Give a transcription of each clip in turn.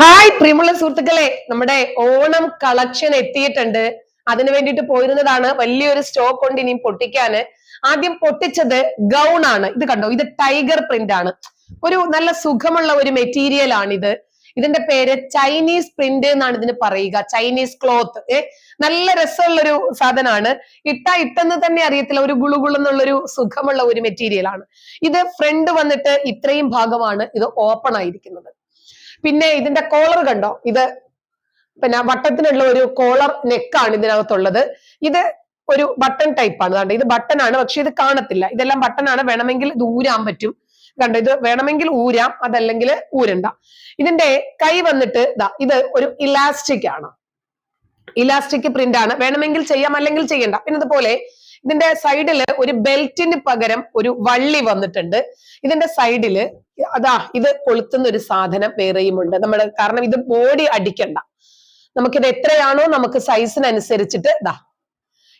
Hi പ്രിയമുള്ള സുഹൃത്തുക്കളെ. നമ്മുടെ ഓണം കളക്ഷൻ എത്തിയിട്ടുണ്ട്. അതിനു വേണ്ടിയിട്ട് പോയിരുന്നതാണ്. വലിയൊരു സ്റ്റോക്ക് കൊണ്ട് ഇനിയും പൊട്ടിക്കാന്. ആദ്യം പൊട്ടിച്ചത് ഗൗൺ ആണ്. ഇത് കണ്ടോ? ഇത് ടൈഗർ പ്രിന്റ് ആണ്. ഒരു നല്ല സുഖമുള്ള ഒരു മെറ്റീരിയൽ ആണിത്. ഇത് ഇതിന്റെ പേര് ചൈനീസ് പ്രിന്റ് എന്നാണ് ഇതിന് പറയുക. ചൈനീസ് ക്ലോത്ത് ഏ നല്ല രസമുള്ള ഒരു സാധനമാണ്. ഇട്ട ഇട്ടെന്ന് തന്നെ അറിയത്തില്ല. ഒരു ഗുളുഗുളു ഒരു സുഖമുള്ള ഒരു മെറ്റീരിയൽ ആണ്. ഇത് ഫ്രണ്ട് വന്നിട്ട് ഇത്രയും ഭാഗമാണ് ഇത് ഓപ്പൺ ആയിരിക്കുന്നത്. പിന്നെ ഇതിന്റെ കോളർ കണ്ടോ? ഇത് പിന്നെ വട്ടത്തിനുള്ള ഒരു കോളർ നെക്കാണ് ഇതിനകത്തുള്ളത്. ഇത് ഒരു ബട്ടൺ ടൈപ്പ് ആണ്. കണ്ടോ? ഇത് ബട്ടൺ ആണ് പക്ഷെ ഇത് കാണത്തില്ല. ഇതെല്ലാം ബട്ടൺ ആണ്. വേണമെങ്കിൽ ഇത് ഊരാൻ പറ്റും. കണ്ടോ? ഇത് വേണമെങ്കിൽ ഊരാം അതല്ലെങ്കിൽ ഊരണ്ട. ഇതിന്റെ കൈ വന്നിട്ട് ഇതാ ഇത് ഒരു ഇലാസ്റ്റിക് ആണ്. ഇലാസ്റ്റിക് പ്രിന്റ് ആണ്. വേണമെങ്കിൽ ചെയ്യാം അല്ലെങ്കിൽ ചെയ്യണ്ട. പിന്നെ ഇതുപോലെ ഇതിന്റെ സൈഡിൽ ഒരു ബെൽറ്റിന് പകരം ഒരു വള്ളി വന്നിട്ടുണ്ട്. ഇതിന്റെ സൈഡിൽ അതാ ഇത് കൊളുത്തുന്ന ഒരു സാധനം വേറെയും ഉണ്ട് നമ്മുടെ കാരണം ഇത് ബോഡി അടിക്കണ്ട. നമുക്കിത് എത്രയാണോ നമുക്ക് സൈസിനനുസരിച്ചിട്ട് ഇതാ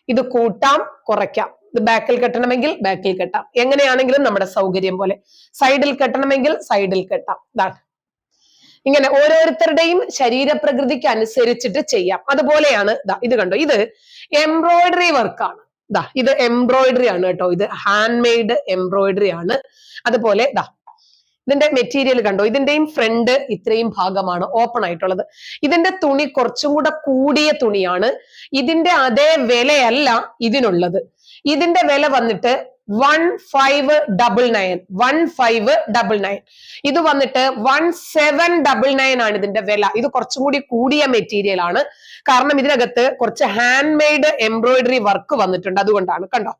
ഇത് കൂട്ടാം കുറയ്ക്കാം. ഇത് ബാക്കിൽ കെട്ടണമെങ്കിൽ ബാക്കിൽ കെട്ടാം. എങ്ങനെയാണെങ്കിലും നമ്മുടെ സൗകര്യം പോലെ. സൈഡിൽ കെട്ടണമെങ്കിൽ സൈഡിൽ കെട്ടാം. ഇതാണ് ഇങ്ങനെ ഓരോരുത്തരുടെയും ശരീരപ്രകൃതിക്ക് അനുസരിച്ചിട്ട് ചെയ്യാം. അതുപോലെയാണ് ഇത് കണ്ടോ? ഇത് എംബ്രോയിഡറി വർക്കാണ് ദാ ഇത് എംബ്രോയിഡറി ആണ് കേട്ടോ. ഇത് ഹാൻഡ് മെയ്ഡ് എംബ്രോയിഡറി ആണ്. അതുപോലെ ദാ ഇതിന്റെ മെറ്റീരിയൽ കണ്ടോ? ഇതിന്റെയും ഫ്രണ്ട് ഇത്രയും ഭാഗമാണ് ഓപ്പൺ ആയിട്ടുള്ളത്. ഇതിന്റെ തുണി കുറച്ചും കൂടെ കൂടിയ തുണിയാണ്. ഇതിന്റെ അതേ വിലയല്ല ഇതിനുള്ളത്. ഇതിന്റെ വില വന്നിട്ട് one five double nine one five double nine ഇത് വന്നിട്ട് വൺ സെവൻ ഡബിൾ നയൻ ആണ് ഇതിന്റെ വില. ഇത് കുറച്ചും കൂടി കൂടിയ മെറ്റീരിയൽ ആണ്. കാരണം ഇതിനകത്ത് കുറച്ച് ഹാൻഡ് മെയ്ഡ് എംബ്രോയിഡറി വർക്ക് വന്നിട്ടുണ്ട് അതുകൊണ്ടാണ് കണ്ടോ?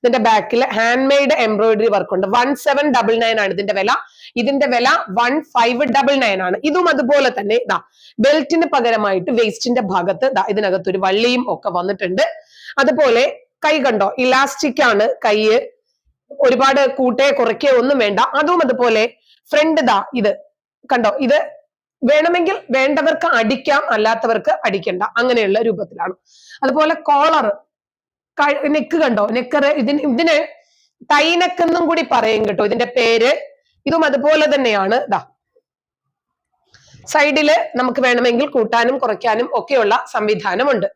ഇതിന്റെ ബാക്കിൽ ഹാൻഡ് മെയ്ഡ് എംബ്രോയിഡറി വർക്ക് ഉണ്ട്. വൺ സെവൻ ഡബിൾ നയൻ ആണ് ഇതിന്റെ വില. ഇതിന്റെ വില വൺ ഫൈവ് ഡബിൾ നയൻ ആണ്. ഇതും അതുപോലെ തന്നെ ഇതാ ബെൽറ്റിന് പകരമായിട്ട് വേസ്റ്റിന്റെ ഭാഗത്ത് ഇതിനകത്ത് ഒരു വള്ളിയും ഒക്കെ വന്നിട്ടുണ്ട്. അതുപോലെ കൈ കണ്ടോ? ഇലാസ്റ്റിക് ആണ് കൈ. ഒരുപാട് കൂട്ടേ കുറയ്ക്കേ ഒന്നും വേണ്ട. അതും അതുപോലെ ഫ്രണ്ട് ദാ ഇത്. കണ്ടോ? ഇത് വേണമെങ്കിൽ വേണ്ടവർക്ക് അടിക്കാം അല്ലാത്തവർക്ക് അടിക്കണ്ട. അങ്ങനെയുള്ള രൂപത്തിലാണ്. അതുപോലെ കോളർ നെക്ക് കണ്ടോ? നെക്കർ ഇതിന് ഇതിന് എന്നും കൂടി പറയും കേട്ടോ. ഇതിന്റെ പേര്. ഇതും അതുപോലെ തന്നെയാണ്. ദാ. സൈഡിൽ നമുക്ക് വേണമെങ്കിൽ കൂട്ടാനും കുറയ്ക്കാനും ഒക്കെയുള്ള സംവിധാനമുണ്ട്.